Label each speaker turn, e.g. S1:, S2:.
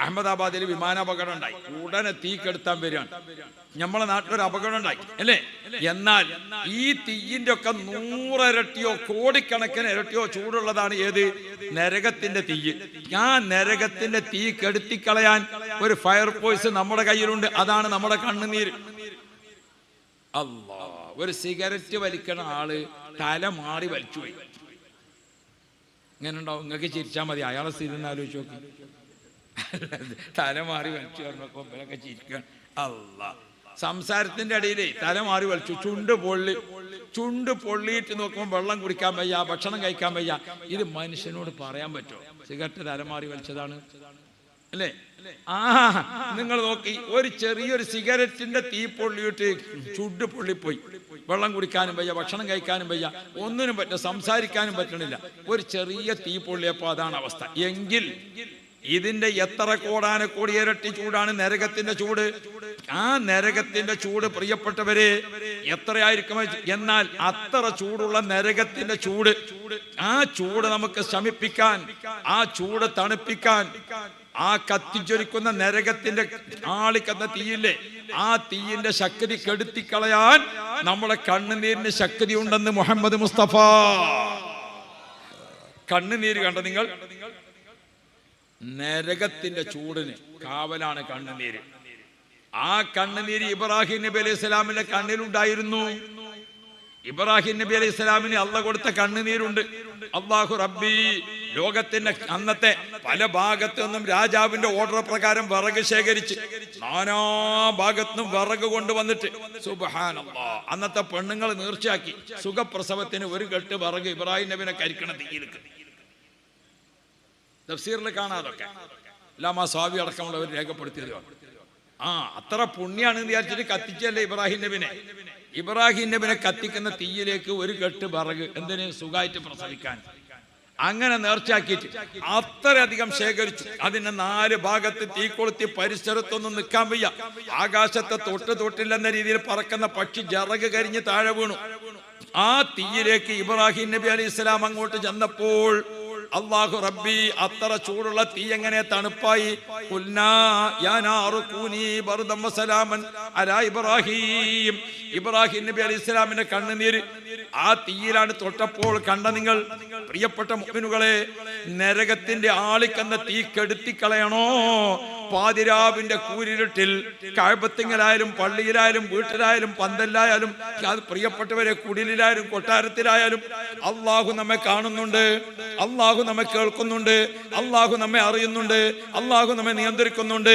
S1: അഹമ്മദാബാദിൽ വിമാനാപകടം ഉണ്ടായി. ഉടനെ തീ കെടുത്താൻ വരികയാണ് നമ്മളെ നാട്ടിലൊരു അപകടം ഉണ്ടായി അല്ലേ? എന്നാൽ ഈ തീയിന്റെ ഒക്കെ നൂറരട്ടിയോ കോടിക്കണക്കിന് ഇരട്ടിയോ ചൂടുള്ളതാണ് ഏത്? നരകത്തിന്റെ തീ. ആ നരകത്തിന്റെ തീ കെടുത്തിക്കളയാൻ ഒരു ഫയർ ഫോഴ്സ് നമ്മുടെ കയ്യിലുണ്ട്. അതാണ് നമ്മുടെ കണ്ണുനീര്. അല്ലാ ഒരു സിഗരറ്റ് വലിക്കണ ആൾ തല മാറി വലിച്ചു പോയി. ഇങ്ങനെ ഉണ്ടാവും? നിങ്ങൾക്ക് ചിരിച്ചാൽ മതി. അയാളെ സ്ഥിതി ആലോചിച്ച് നോക്കി. തല മാറി വലിച്ചു പറഞ്ഞപ്പോ ഇവരൊക്കെ ചിരിക്കണം അല്ല സംസാരത്തിന്റെ ഇടയിലേ തല മാറി വലിച്ചു. ചുണ്ട് പൊള്ളി ചുണ്ട് പൊള്ളിയിട്ട് നോക്കുമ്പോൾ വെള്ളം കുടിക്കാൻ വയ്യ ഭക്ഷണം കഴിക്കാൻ വയ്യ. ഇത് മനുഷ്യനോട് പറയാൻ പറ്റുമോ? സിഗരറ്റ് തല മാറി വലിച്ചതാണ്. അല്ലേ? ആ നിങ്ങൾ നോക്കി ഒരു ചെറിയൊരു സിഗരറ്റിന്റെ തീ പൊള്ളിയിട്ട് ചുണ്ട് പൊള്ളിപ്പോയി. വെള്ളം കുടിക്കാനും വയ്യ ഭക്ഷണം കഴിക്കാനും വയ്യ. ഒന്നിനും പറ്റില്ല സംസാരിക്കാനും പറ്റണില്ല. ഒരു ചെറിയ തീ പൊള്ളിയപ്പോ അതാണ് അവസ്ഥ. എങ്കിൽ ഇതിന്റെ എത്ര കോടാന കോടിയിരട്ടി ചൂടാണ് നരകത്തിന്റെ ചൂട്? ആ നരകത്തിന്റെ ചൂട് പ്രിയപ്പെട്ടവരെ എത്രയായിരിക്കും എന്നാൽ അത്ര ചൂടുള്ള നരകത്തിന്റെ ചൂട്. ആ ചൂട് നമുക്ക് ശമിപ്പിക്കാൻ ആ ചൂട് തണുപ്പിക്കാൻ ആ കത്തിച്ചൊരിക്കുന്ന നരകത്തിന്റെ ആളിക്കുന്ന തീയില്ലേ? ആ തീയിന്റെ ശക്തി കെടുത്തിക്കളയാൻ നമ്മുടെ കണ്ണുനീരിന് ശക്തി ഉണ്ടെന്ന് മുഹമ്മദ് മുസ്തഫ. കണ്ണുനീര് കണ്ട നിങ്ങൾ? നരകത്തിന്റെ ചൂടിന് കാവലാണ് കണ്ണുനീര്. ആ കണ്ണുനീര് ഇബ്രാഹിം നബി അലൈഹി സ്വലാമിന്റെ കണ്ണിലുണ്ടായിരുന്നു. ഇബ്രാഹിം നബി അലൈഹി സ്വലാമിന് അള്ള കൊടുത്ത കണ്ണുനീരുണ്ട്. അള്ളാഹു റബ്ബി ലോകത്തിന്റെ അന്നത്തെ പല ഭാഗത്തു നിന്നും രാജാവിന്റെ ഓർഡർ പ്രകാരം വിറക് ശേഖരിച്ച് നാനാ ഭാഗത്തുനിന്നും വിറക് കൊണ്ടുവന്നിട്ട് അന്നത്തെ പെണ്ണുങ്ങൾ നീർച്ചയാക്കി സുഖപ്രസവത്തിന് ഒരു കെട്ട് വിറക് ഇബ്രാഹിം നബിനെ കരിക്കണ തീയിലേക്ക്. തഫ്സീറിൽ കാണാതൊക്കെ. ആ സ്വാമി അടക്കമുള്ളവർ രേഖപ്പെടുത്തിയതാണ് ആ അത്ര പുണ്യാണ് വിചാരിച്ചിട്ട് കത്തിച്ചല്ലേ ഇബ്രാഹിം നബിനെ? ഇബ്രാഹിം നബിനെ കത്തിക്കുന്ന തീയിലേക്ക് ഒരു കെട്ട് പറക് എന്തിന്? സുഖമായിട്ട് പ്രസവിക്കാൻ. അങ്ങനെ നേർച്ചയാക്കിയിട്ട് അത്രയധികം ശേഖരിച്ചു. അതിന്റെ നാല് ഭാഗത്ത് തീ കൊളുത്തി പരിസരത്തൊന്നും നിൽക്കാൻ വയ്യ. ആകാശത്തെ തൊട്ട് തൊട്ടില്ലെന്ന രീതിയിൽ പറക്കുന്ന പക്ഷി ജറക് കരിഞ്ഞ് താഴെ വീണു. ആ തീയിലേക്ക് ഇബ്രാഹിം നബി അലി ഇസ്ലാം അങ്ങോട്ട് ചെന്നപ്പോൾ അള്ളാഹു റബ്ബി അത്ര ചൂടുള്ള തീ എങ്ങനെ തണുപ്പായി? ഇബ്രാഹിം. ഇബ്രാഹിം നബി അലി ഇസ്ലാമിന്റെ കണ്ണുനീര് ആ തീയിലാണ് തൊട്ടപ്പോൾ കണ്ട നിങ്ങൾ. പ്രിയപ്പെട്ട മുഅ്മിനുകളെ നരകത്തിന്റെ ആളിക്കന്ന തീ കെടുത്തിക്കളയണോ? പാതിരാവിന്റെ കൂരിരുട്ടിൽ കാഴ്പത്തിങ്ങലായാലും പള്ളിയിലായാലും വീട്ടിലായാലും പന്തലിലായാലും പ്രിയപ്പെട്ടവരെ കുടിലിലായാലും കൊട്ടാരത്തിലായാലും അള്ളാഹു നമ്മെ കാണുന്നുണ്ട്. അള്ളാഹു നമ്മെ കേൾക്കുന്നുണ്ട്. അള്ളാഹു നമ്മെ അറിയുന്നുണ്ട്. അള്ളാഹു നമ്മെ നിയന്ത്രിക്കുന്നുണ്ട്.